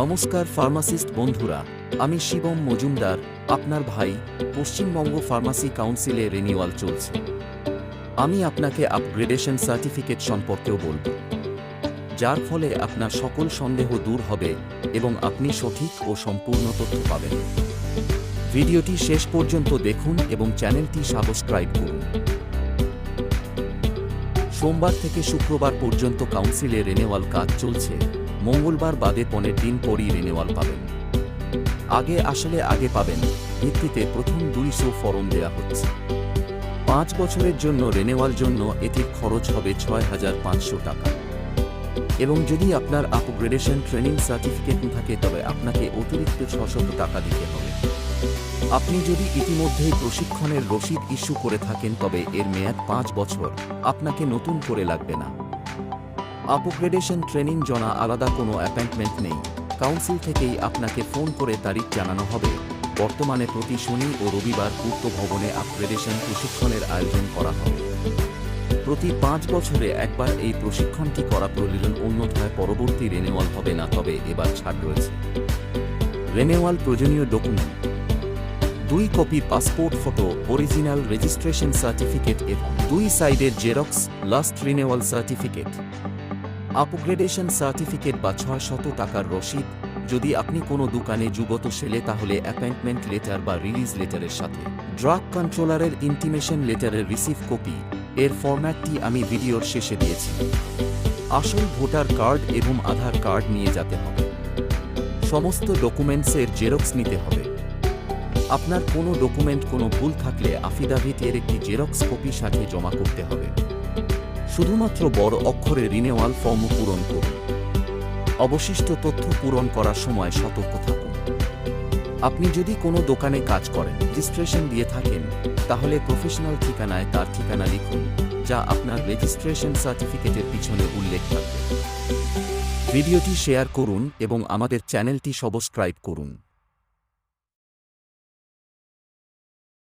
নমস্কার ফার্মাসিস্ট বন্ধুরা, আমি শিবম মজুমদার, আপনার ভাই, পশ্চিমবঙ্গ ফার্মাসি কাউন্সিলে রিনিউয়াল চলছে। আমি আপনাকে আপগ্রেডেশন সার্টিফিকেট সম্পর্কেও বলব। যার ফলে আপনার সকল সন্দেহ দূর হবে এবং আপনি সঠিক ও সম্পূর্ণ তথ্য পাবেন। ভিডিওটি শেষ পর্যন্ত দেখুন এবং চ্যানেলটি সাবস্ক্রাইব করুন। সোমবার থেকে শুক্রবার পর্যন্ত কাউন্সিলে রেনেওয়াল কাজ চলছে। মঙ্গলবার বাদে পনেরো দিন পরই রেনেওয়াল পাবেন। আগে আসলে আগে পাবেন, ভিত্তিতে প্রথম দুইশো ফরম দেয়া হচ্ছে। পাঁচ বছরের জন্য রেনেওয়াল জন্য এটির খরচ হবে ছয় হাজার পাঁচশো টাকা। এবং যদি আপনার আপগ্রেডেশন ট্রেনিং সার্টিফিকেট থাকে, তবে আপনাকে অতিরিক্ত ছশত টাকা দিতে হবে। আপনি যদি ইতিমধ্যেই প্রশিক্ষণের রসিদ ইস্যু করে থাকেন, তবে এর মেয়াদ পাঁচ বছর। আপনাকে নতুন করে লাগবে না। আপগ্রেডেশন ট্রেনিং জনা আলাদা কোনো অ্যাপয়েন্টমেন্ট নেই। কাউন্সিল থেকেই আপনাকে ফোন করে তারিখ জানানো হবে। বর্তমানে প্রতি শনি ও রবিবার পূর্ত ভবনে আপগ্রেডেশন প্রশিক্ষণের আয়োজন করা হবে। প্রতি পাঁচ বছরে একবার এই প্রশিক্ষণটি করা প্রয়োজন অন্যথায় পরবর্তী রেনেওয়াল হবে না, তবে এবার ছাড় রয়েছে। রেনেওয়াল প্রয়োজনীয় ডকুমেন্ট দুই copy passport photo original registration certificate এবং দুই সাইডের xerox last renewal certificate upgradation certificate বা ছয় শত টাকার রসিদ, যদি আপনি কোনো দোকানে যুগত সেলে, তাহলে অ্যাপয়েন্টমেন্ট লেটার বা রিলিজ লেটারের সাথে। ড্রাগ কন্ট্রোলারের ইন্টিমেশন লেটারের রিসিভ কপি, এর ফরম্যাটটি আমি ভিডিওর শেষে দিয়েছি। আসল ভোটার কার্ড এবং আধার কার্ড নিয়ে যেতে হবে। সমস্ত ডকুমেন্টসের জেরক্স নিতে হবে। আপনার কোনো ডকুমেন্ট কোনো ভুল থাকলে আফিডাভিট এর একটি জেরক্স কপি সাথে জমা করতে হবে। শুধুমাত্র বড় অক্ষরে রিনেওয়াল ফর্ম পূরণ করুন। অবশিষ্ট তথ্য পূরণ করার সময় সতর্ক থাকুন। আপনি যদি কোনো দোকানে কাজ করেন রেজিস্ট্রেশন দিয়ে থাকেন, তাহলে প্রফেশনাল ঠিকানায় তার ঠিকানা লিখুন, যা আপনার রেজিস্ট্রেশন সার্টিফিকেটের পিছনে উল্লেখ থাকবে। ভিডিওটি শেয়ার করুন এবং আমাদের চ্যানেলটি সাবস্ক্রাইব করুন।